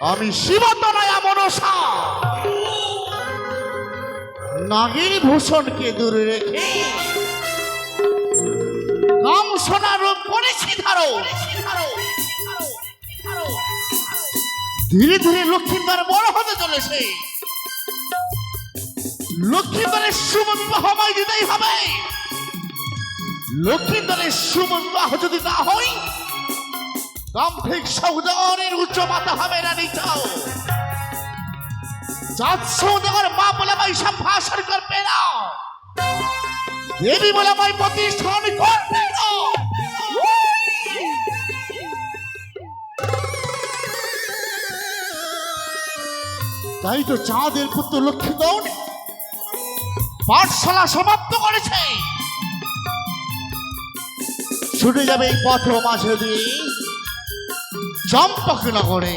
আমি শিবতনয়া মনসা। নাগির ভূষণকে দূরে রেখে কাম সোনা রূপ করেছি ধারো। ধীরে ধীরে লক্ষ্মীবার বড় হতে চলেছে। লক্ষ্মীবারের বিবাহ আমায় দিতেই হবে লক্ষ্মীবারের বিবাহ যদি না হয় দাম্ভিক সৌদাগরের উচ্চ মাথা হবে না নিচাও জাত সৌদাগর মা বলে আমায় সম্ভাষণ করবে না। দেবী বলে আমায় প্রতিষ্ঠান করবে না। তাই তো চাঁদের পুত্র লক্ষ্মী দৌড় পাঠশালা সমাপ্ত করেছে। ছুটে যাবে এই পথ মাঝে দিয়ে। চম্পক নগরে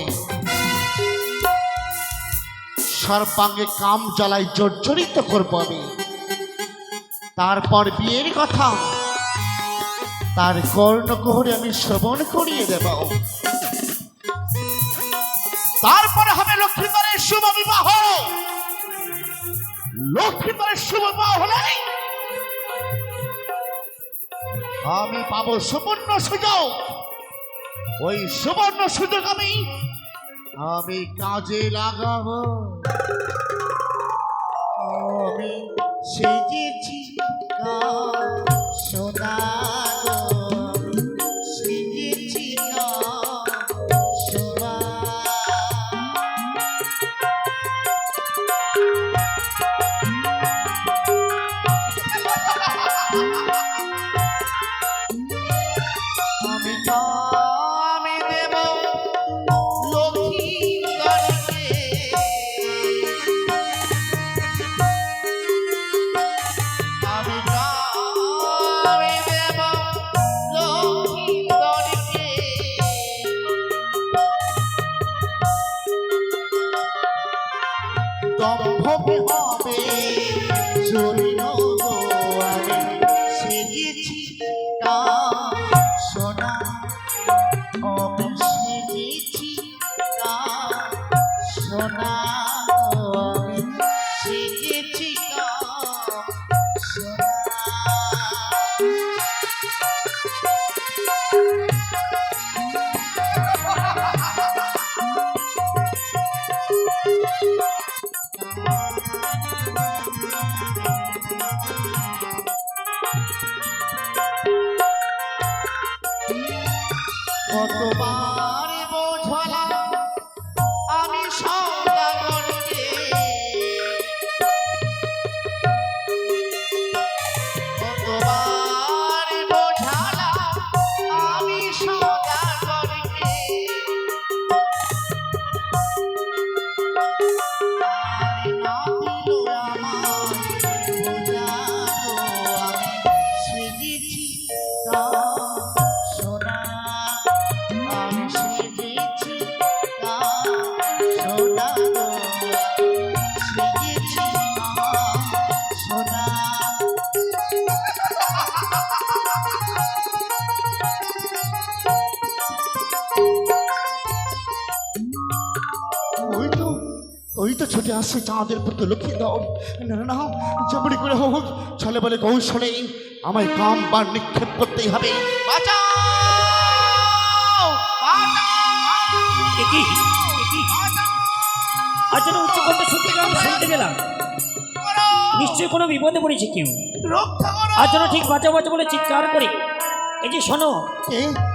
সর্বাঙ্গে কাম জ্বালাই জর্জরিত করব আমি। তারপর বিয়ের কথা। তার কর্ণকোহরে আমি শ্রবণ করিয়ে দেব। তারপরে হবে লক্ষ্মীধরের শুভ বিবাহ। লক্ষ্মীধরের শুভ বিবাহ হলে আমি পাবো সুবর্ণ সুযোগ। ওই সুবর্ণ সুযোগ আমি আমি কাজে লাগাবো। আমি সেজেছি সোনা তা ওই তো ছুটে আসছে চাঁদের পুত্র লক্ষ্মী দাও। না না, না চাপড়ি করে হোক ছলে বলে কৌশলে আমায় কাম বার নিক্ষেপ করতেই হবে। যেন উচ্চ কণ্ঠ শুনতে গেলাম শুনতে গেলাম। নিশ্চয়ই কোনো বিপদে পড়েছে কেউ। আজ যেন ঠিক বাঁচা বাঁচা বলে চিৎকার করে। এই যে শোনো?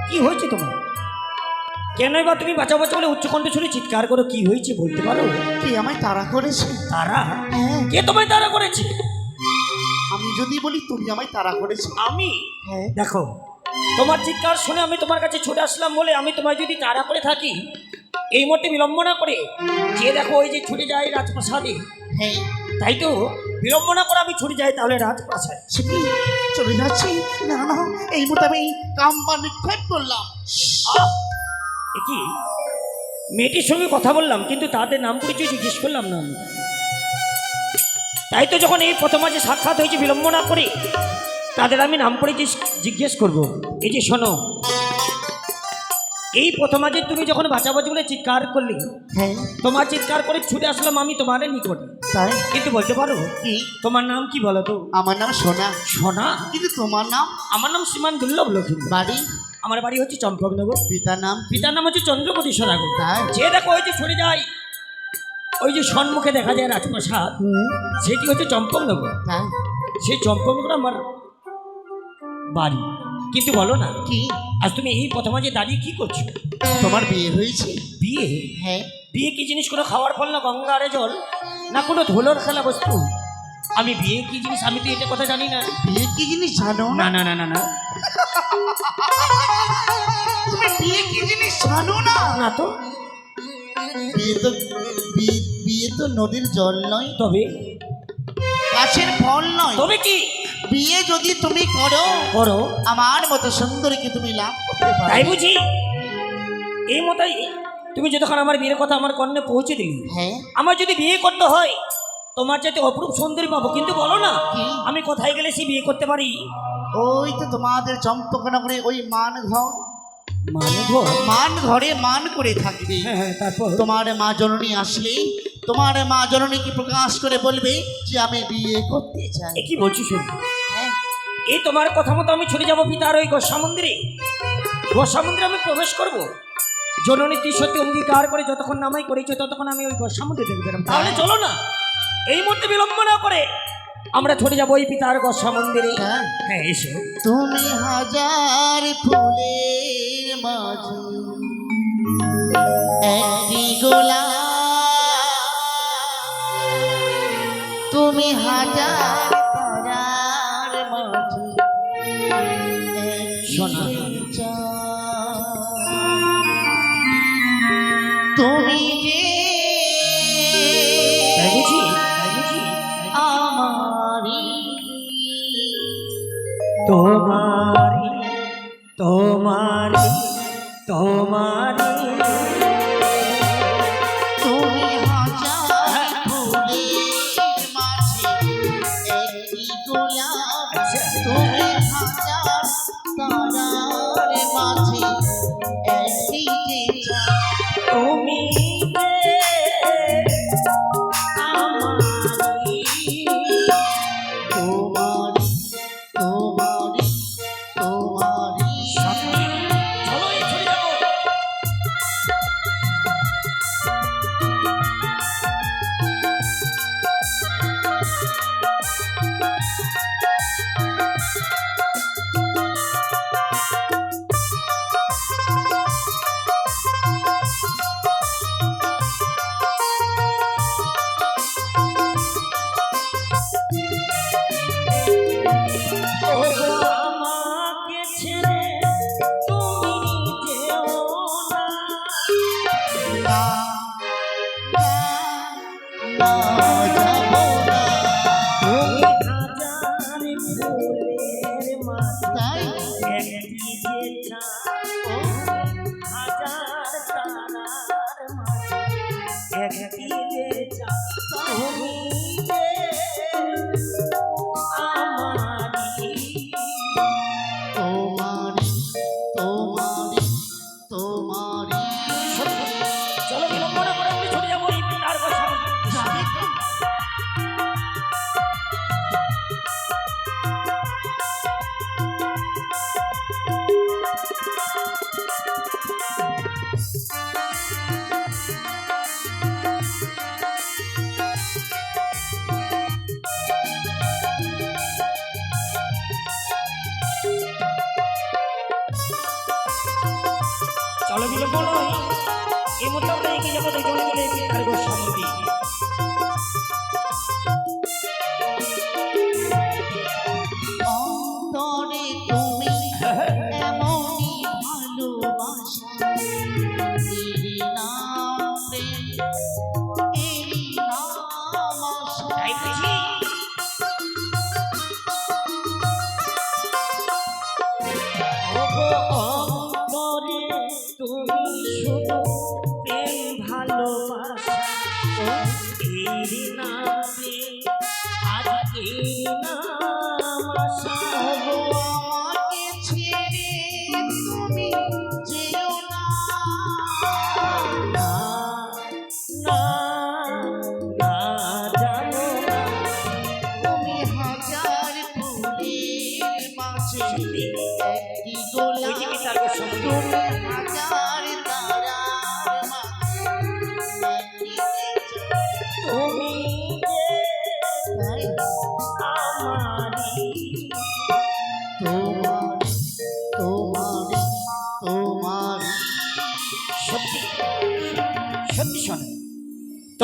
কি হয়েছে তোমার? কেনই বা তুমি বাঁচা বাঁচা বলে উচ্চ কণ্ঠ শুনে চিৎকার করো কি হয়েছে বলতে পারো? কে আমায় তাড়া করেছে? তারা? হ্যাঁ। কে তোমায় তারা করেছে? আমি যদি বলি তুমি আমায় তাড়া করেছ। আমি? হ্যাঁ। দেখো তোমার চিৎকার শুনে আমি তোমার কাছে ছুটে আসলাম বলে আমি তোমায় যদি তাড়া করে থাকি এই মোটে বিলম্ব না করে যে দেখো ওই যে ছুটে যায় রাজপ্রাসাদে। হ্যাঁ। তাই তো? বিলম্ব না করে আমি ছুটে যাই তাহলে রাজপ্রাসাদ। সে কি? চলে যাচ্ছি? না না এই মতো আমি কাম বার নিক্ষেপ করলাম। আহ! কি? মেয়েটির সঙ্গে কথা বললাম কিন্তু তাদের নাম পরিচয় জিজ্ঞেস করলাম না আমি। তাই তো যখন এই প্রথম মাঝে সাক্ষাৎ হয়েছে বিলম্ব না করে তাদের আমি নাম পরিচয় জিজ্ঞেস করব। এই যে শোনো এই প্রথম আগে তুমি যখন বাঁচাবাচি বলে চিৎকার করলে হ্যাঁ। তোমার চিৎকার করে ছুটে আসলাম আমি তোমার নিকটে। তাই? কিন্তু বলতে পারো কি? তোমার নাম কি বলো তো? আমার নাম সোনা। সোনা? কিন্তু তোমার নাম? আমার নাম শ্রীমান দুর্লভ লক্ষ্মী। বাড়ি? আমার বাড়ি হচ্ছে চম্পকনগর পিতার নাম পিতার নাম হচ্ছে চন্দ্রপতি সদাগর যে দেখো ওই যে সরে যায় ওই যে সম্মুখে দেখা যায় রাজপ্রাসাদ সেটি হচ্ছে চম্পকনগর। সেই চম্পকনগর আমার বাড়ি। কিন্তু বলো না কি? আজ তুমি এই প্রথমে যে দাঁড়িয়ে কি করছ? তোমার বিয়ে হয়েছে? বিয়ে? হ্যাঁ। বিয়ে কি জিনিস? কোনো খাওয়ার ফল না গঙ্গা আরে জল? না কোনো ধুলোর খেলা বস্তু? আমি বিয়ে কি জিনিস? আমি তো এটা কথা জানি না। বিয়ে কি জিনিস? জানো না না না না না। তুমি বিয়ে কি জিনিস জানো না? না তো। বিয়ে তো বিয়ে তো নদীর জল নয়। তবে? গাছের ফল নয়। তবে কি? বিয়ে যদি তুমি করো করো। আমার মতো সুন্দরীকে তুমি লাভ করতে তাই বুঝি? এই মতাই তুমি যতক্ষণ আমার বিয়ের কথা আমার কর্ণে পৌঁছে দিলি হ্যাঁ। আমার যদি বিয়ে করতে হয় তোমার চাইতে অপরূপ সুন্দরী পাবো কিন্তু বলো না আমি কোথায় গেলে সে বিয়ে করতে পারি? ওই তো তোমাদের চম্পকনগরে ওই মান ঘর মানে মান ঘরে মান করে থাকবে। হ্যাঁ হ্যাঁ তারপর? তোমার মা জননী আসলে তোমার মা জননীকে প্রকাশ করে বলবে যে আমি বিয়ে করতে চাই? কি বলছি শুন? হ্যাঁ। এই তোমার কথা মতো আমি ছুটে যাব পিতার ওই গোসা মন্দিরে। গোসা মন্দিরে আমি প্রবেশ করব। জননী তুই সত্যি অঙ্গীকার করে যতক্ষণ নামাই করেছে ততক্ষণ আমি ওই গোসা মন্দিরে দেখবে তাহলে চলো না। এই মুহূর্তে বিলম্ব না করে আমরা ছুটে যাব ওই পিতার গোসা মন্দিরে। হ্যাঁ এসো। তুমি হাজার ফুলের মাঝে একটি গোলাপ। তুমি হাজার তারার মাঝে তোমারি দুজন মিলে পিতার গোস্বামী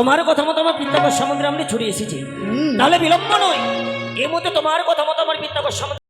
তোমার কথা মতো আমার পিতাগর সমুদ্রে আমরা ছড়িয়ে এসেছি। তাহলে বিলম্ব নয়। এর মধ্যে তোমার কথা মতো আমার পিতাগর সমুদ্রে